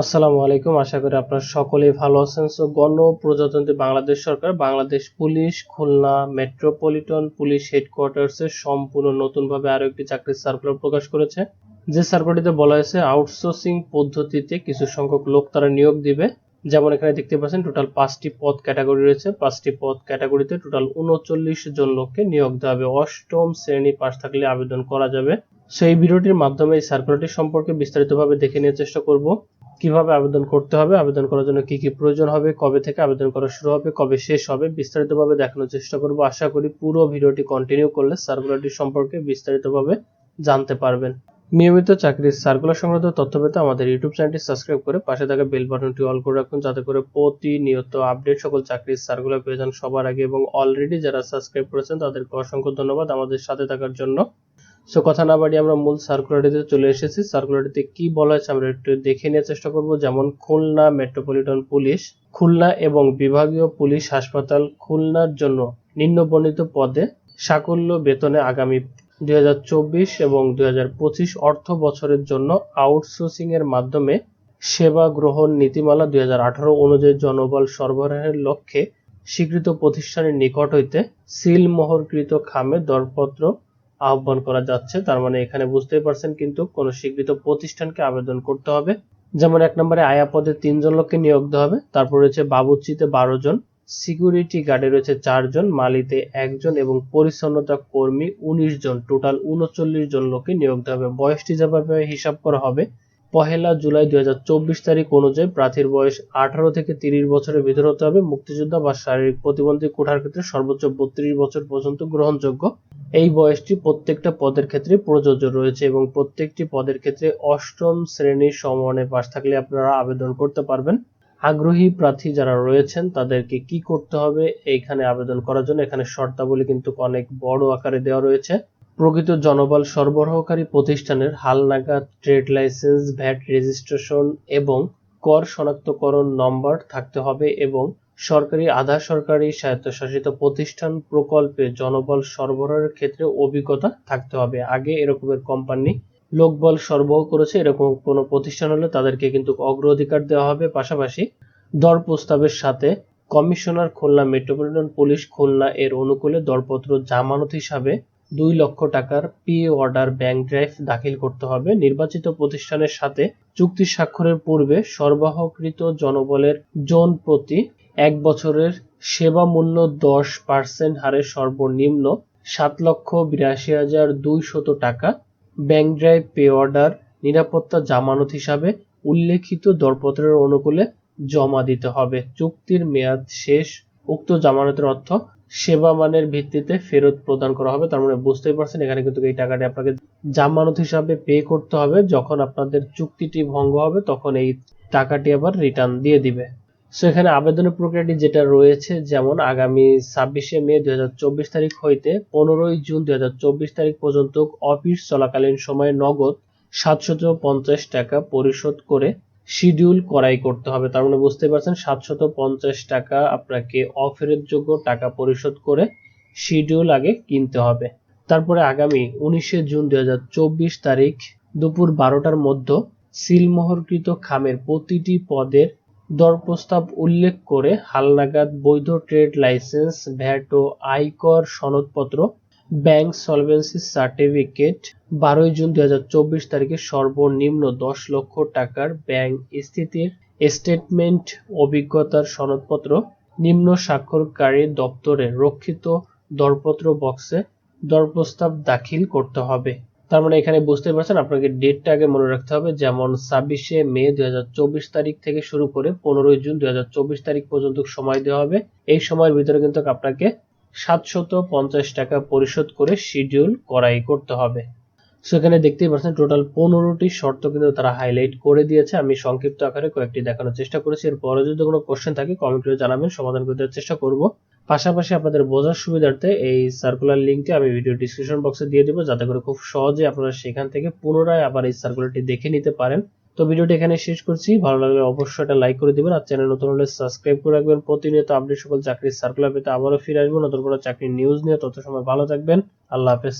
আসসালামু আলাইকুম। আশা করি আপনারা সকলেই ভালো আছেন। সো গণপ্রজাতন্ত্রী বাংলাদেশ সরকার, Bangladesh police, Khulna metropolitan police হেডকোয়ার্টার্সে সম্পূর্ণ নতুনভাবে আরও একটি চাকরির সার্কুলার প্রকাশ করেছে। যে সার্কুলারটিতে বলা হয়েছে আউটসোর্সিং পদ্ধতিতে কিছু সংখ্যক লোক তারা নিয়োগ দিবে। যেমন এখানে দেখতে পাচ্ছেন টোটাল পাঁচটি পদ ক্যাটাগরি রয়েছে। পাঁচটি পদ ক্যাটাগরিতে টোটাল উনচল্লিশ জন লোককে নিয়োগ দেওয়া হবে। অষ্টম শ্রেণি পাশ থাকলে আবেদন করা যাবে। সেই ভিডিওটির মাধ্যমে এই সার্কুলারটি সম্পর্কে বিস্তারিতভাবে দেখে নেওয়ার চেষ্টা করব। কীভাবে আবেদন করতে হবে, আবেদন করার জন্য কি কি প্রয়োজন হবে, কবে থেকে আবেদন করা শুরু হবে, কবে শেষ হবে, বিস্তারিতভাবে দেখানোর চেষ্টা করব। আশা করি পুরো ভিডিওটি কন্টিনিউ করলে সার্কুলারটি সম্পর্কে বিস্তারিতভাবে জানতে পারবেন। নিয়মিত চাকরির সার্কুলার সংক্রান্ত তথ্য পেতে আমাদের ইউটিউব চ্যানেলটি সাবস্ক্রাইব করে পাশে থাকা বেল বাটনটি অল করে রাখুন, যাতে করে প্রতিনিয়ত আপডেট সকল চাকরির সার্কুলার পেয়ে যান সবার আগে এবং অলরেডি যারা সাবস্ক্রাইব করেছেন, তাদেরকে অসংখ্য ধন্যবাদ আমাদের সাথে থাকার জন্য। সো কথা না বাড়িয়ে আমরা মূল সার্কুলারিতে চলে এসেছি। সার্কুলারিতে কি বলা হয়েছে আমরা একটু দেখে নেওয়ার চেষ্টা করব। যেমন, খুলনা মেট্রোপলিটন পুলিশ খুলনা এবং বিভাগীয় পুলিশ হাসপাতাল খুলনার জন্য নিম্নবর্ণিত পদে সাকল্য বেতনে আগামী দুই হাজার চব্বিশ এবং দুই হাজার পঁচিশ অর্থ বছরের জন্য আউটসোর্সিং এর মাধ্যমে সেবা গ্রহণ নীতিমালা দুই হাজার আঠারো অনুযায়ী জনবল সরবরাহের লক্ষ্যে স্বীকৃত প্রতিষ্ঠানের নিকট হইতে সিল মোহরকৃত খামে দরপত্র আহ্বান করা যাচ্ছে। তার মানে এখানে বুঝতেই পারছেন কিন্তু কোন স্বীকৃত প্রতিষ্ঠানকে আবেদন করতে হবে। যেমন এক নম্বরে আয়া পদে তিনজন লোককে নিয়োগ দেওয়া হবে। তারপর রয়েছে বাবুচিতে বারো জন, সিকিউরিটি গার্ডে রয়েছে চারজন মালিতে একজন এবং পরিচ্ছন্নতা কর্মী উনিশ জন। টোটাল উনচল্লিশ জন লোককে নিয়োগ দেওয়া হবে। বয়সটি যেভাবে হিসাব করা হবে পহেলা জুলাই দুই হাজার চব্বিশ তারিখ অনুযায়ী প্রার্থীর বয়স আঠারো থেকে তিরিশ বছরের ভিতরে হতে হবে। মুক্তিযোদ্ধা বা শারীরিক প্রতিবন্ধী কোঠার ক্ষেত্রে সর্বোচ্চ বত্রিশ বছর পর্যন্ত গ্রহণযোগ্য। এই বয়সটি প্রত্যেকটা পদের ক্ষেত্রে প্রযোজ্য রয়েছে এবং প্রত্যেকটি পদের ক্ষেত্রে অষ্টম শ্রেণির সমমানের পাশ থাকলে আপনারা আবেদন করতে পারবেন। আগ্রহী প্রার্থী যারা রয়েছেন, তাদেরকে কি করতে হবে? এইখানে আবেদন করার জন্য এখানে শর্তাবলী কিন্তু অনেক বড় আকারে দেওয়া রয়েছে। প্রকৃত জনবল সরবরাহকারী প্রতিষ্ঠানের হালনাগাদ ট্রেড লাইসেন্স, ভ্যাট রেজিস্ট্রেশন এবং কর শনাক্তকরণ নম্বর থাকতে হবে এবং সরকারি আধা সরকারি স্বায়ত্তশাসিত প্রতিষ্ঠান প্রকল্পে জনবল সরবরাহের ক্ষেত্রে অভিজ্ঞতা থাকতে হবে। আগে এরকমের কোম্পানি লোকবল সরবরাহ করেছে, এরকম কোনো প্রতিষ্ঠান হলে তাদেরকে কিন্তু অগ্রাধিকার দেওয়া হবে। পাশাপাশি দর প্রস্তাবের সাথে commissioner Khulna metropolitan police Khulna এর অনুকূলে দরপত্র জামানত হিসাবে দুই লক্ষ টাকার পি অর্ডার ব্যাংক ড্রাইভ দাখিল করতে হবে। নির্বাচিত প্রতিষ্ঠানের সাথে চুক্তি স্বাক্ষরের পূর্বে সরবরাহকৃত জনবলের জন প্রতি এক বছরের সেবা মূল্য দশ পার্সেন্ট হারে সর্বনিম্ন সাত লক্ষ বিরাশি হাজার দুইশত টাকা ব্যাংক ড্রাইভ পে অর্ডার নিরাপত্তা জামানত হিসাবে উল্লেখিত দরপত্রের অনুকূলে জমা দিতে হবে। চুক্তির মেয়াদ শেষ। উক্ত জামানতের অর্থ সেবা মানের ভিত্তিতে ফেরত প্রদান করা হবে। তার মানে বুঝতেই পারছেন, এখানে কিন্তু এই টাকাটি আপনাকে জামানত হিসাবে পে করতে হবে। যখন আপনাদের চুক্তিটি ভঙ্গ হবে, তখন এই টাকাটি আবার রিটার্ন দিয়ে দিবে। সো এখানে আবেদনের প্রক্রিয়াটি যেটা রয়েছে, যেমন আগামী ছাব্বিশে মে দুই হাজার চব্বিশ তারিখ হইতে পনেরোই জুন দুই হাজার চব্বিশ তারিখ পর্যন্ত অফিস চলাকালীন সময়ে নগদ সাতশত পঞ্চাশ টাকা পরিশোধ করে শিডিউল করাই করতে হবে। তার মানে বুঝতে পারছেন, সাতশত পঞ্চাশ টাকা আপনাকে অফেরের যোগ্য টাকা পরিশোধ করে শিডিউল আগে কিনতে হবে। তারপরে আগামী উনিশে জুন দু হাজার চব্বিশ তারিখ দুপুর বারোটার মধ্যে সিলমোহরকৃত খামের প্রতিটি পদের দরপ্রস্তাব উল্লেখ করে হালনাগাদ বৈধ ট্রেড লাইসেন্স, ভ্যাট ও আয়কর সনদপত্র ব্যাংক সলভেন্সি সার্টিফিকেট বারোই জুন দুই হাজার চব্বিশ তারিখে সর্বনিম্ন দশ লক্ষ টাকার ব্যাংক স্থিতির স্টেটমেন্ট অভিজ্ঞতার সনদপত্র, নিম্ন স্বাক্ষরকারী দপ্তরে রক্ষিত দরপত্র বক্সে দরপ্রস্তাব দাখিল করতে হবে। তার মানে এখানে বুঝতে পারছেন, আপনাকে ডেটটা আগে মনে রাখতে হবে, যেমন ছাব্বিশে মে দুই হাজার চব্বিশ তারিখ থেকে শুরু করে পনেরোই জুন দুই হাজার চব্বিশ তারিখ পর্যন্ত সময় দেওয়া হবে। এই সময়ের ভিতরে কিন্তু আপনাকে সাতশত পঞ্চাশ টাকা পরিশোধ করে শিডিউল করাই করতে হবে। সেখানে দেখতেই পাচ্ছেন টোটাল পনেরোটি শর্ত কিন্তু তারা হাইলাইট করে দিয়েছে। আমি সংক্ষিপ্ত আকারে কয়েকটি দেখানোর চেষ্টা করেছি। এরপরে যদি কোনো কোশ্চেন থাকে কমেন্ট করে জানাবেন, সমাধান করতে চেষ্টা করব। পাশাপাশি আপনাদের বোঝার সুবিধার্থে এই সার্কুলার লিঙ্কটি আমি ভিডিও ডিসক্রিপশন বক্সে দিয়ে দেবো, যাতে করে খুব সহজে আপনারা সেখান থেকে পুনরায় আবার এই সার্কুলারটি দেখে নিতে পারেন। তো ভিডিওটি এখানে শেষ করছি। ভালো লাগলে অবশ্যই এটা লাইক করে দিবেন আর চ্যানেল নতুন হলে সাবস্ক্রাইব করে রাখবেন। প্রতিনিয়ত আপডেট সকল চাকরির সার্কুলার পেতে আবারও ফিরে আসব। নতুন কোনো চাকরির নিউজ নিয়ে তত সময় ভালো থাকবেন। আল্লাহ হাফেজ।